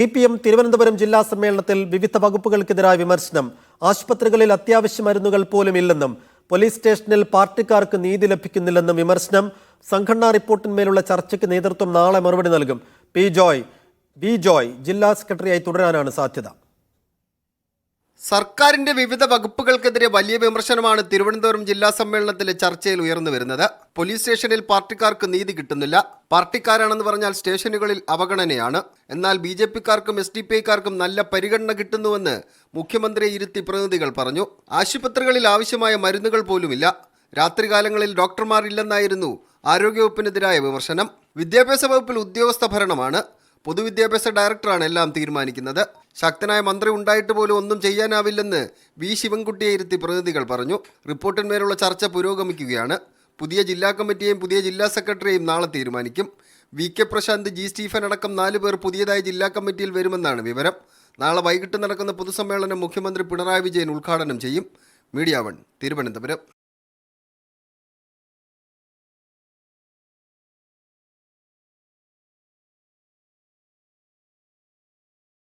C P M Thiruvananthapuram ജില്ലാ സമ്മേളനത്തിൽ വിവിധ വകുപ്പുകൾക്കെതിരായ വിമർശനം ആശുപത്രികളിൽ അത്യാവശ്യ മരുന്നുകൾ പോലും ഇല്ലെന്നും പോലീസ് സ്റ്റേഷനിൽ പാർട്ടിക്കാർക്ക് നീതി ലഭിക്കുന്നില്ലെന്നും വിമർശനം സംഘടനാ റിപ്പോർട്ടിന്മേലുള്ള ചർച്ചയ്ക്ക് നേതൃത്വം നാളെ മറുപടി നൽകും. പി ജോയ് ബി ജോയ് ജില്ലാ സെക്രട്ടറിയായി തുടരാനാണ് സാധ്യത. സർക്കാരിന്റെ വിവിധ വകുപ്പുകൾക്കെതിരെ വലിയ വിമർശനമാണ് തിരുവനന്തപുരം ജില്ലാ സമ്മേളനത്തിലെ ചർച്ചയിൽ ഉയർന്നു വരുന്നത്. പോലീസ് സ്റ്റേഷനിൽ പാർട്ടിക്കാർക്ക് നീതി കിട്ടുന്നില്ല. പാർട്ടിക്കാരാണെന്ന് പറഞ്ഞാൽ സ്റ്റേഷനുകളിൽ അവഗണനയാണ്. എന്നാൽ ബി ജെ പിക്കാർക്കും എസ് ഡി പി ഐക്കാർക്കും നല്ല പരിഗണന കിട്ടുന്നുവെന്ന് മുഖ്യമന്ത്രി ഇരുത്തി പ്രതിനിധികൾ പറഞ്ഞു. ആശുപത്രികളിൽ ആവശ്യമായ മരുന്നുകൾ പോലുമില്ല. രാത്രികാലങ്ങളിൽ ഡോക്ടർമാർ ഇല്ലെന്നായിരുന്നു ആരോഗ്യവകുപ്പിനെതിരായ വിമർശനം. വിദ്യാഭ്യാസ വകുപ്പിൽ ഉദ്യോഗസ്ഥ ഭരണമാണ്. പൊതുവിദ്യാഭ്യാസ ഡയറക്ടറാണ് എല്ലാം തീരുമാനിക്കുന്നത്. ശക്തനായ മന്ത്രി ഉണ്ടായിട്ട് പോലും ഒന്നും ചെയ്യാനാവില്ലെന്ന് വി. ശിവൻകുട്ടിയെ ഇരുത്തി പ്രതിനിധികൾ പറഞ്ഞു. റിപ്പോർട്ടിന്മേലുള്ള ചർച്ച പുരോഗമിക്കുകയാണ്. പുതിയ ജില്ലാ കമ്മിറ്റിയെയും പുതിയ ജില്ലാ സെക്രട്ടറിയെയും നാളെ തീരുമാനിക്കും. V. K. Prashanth G. Stephen അടക്കം നാല് പേർ പുതിയതായി ജില്ലാ കമ്മിറ്റിയിൽ വരുമെന്നാണ് വിവരം. നാളെ വൈകിട്ട് നടക്കുന്ന പൊതുസമ്മേളനം മുഖ്യമന്ത്രി പിണറായി വിജയൻ ഉദ്ഘാടനം ചെയ്യും. Media One Thiruvananthapuram.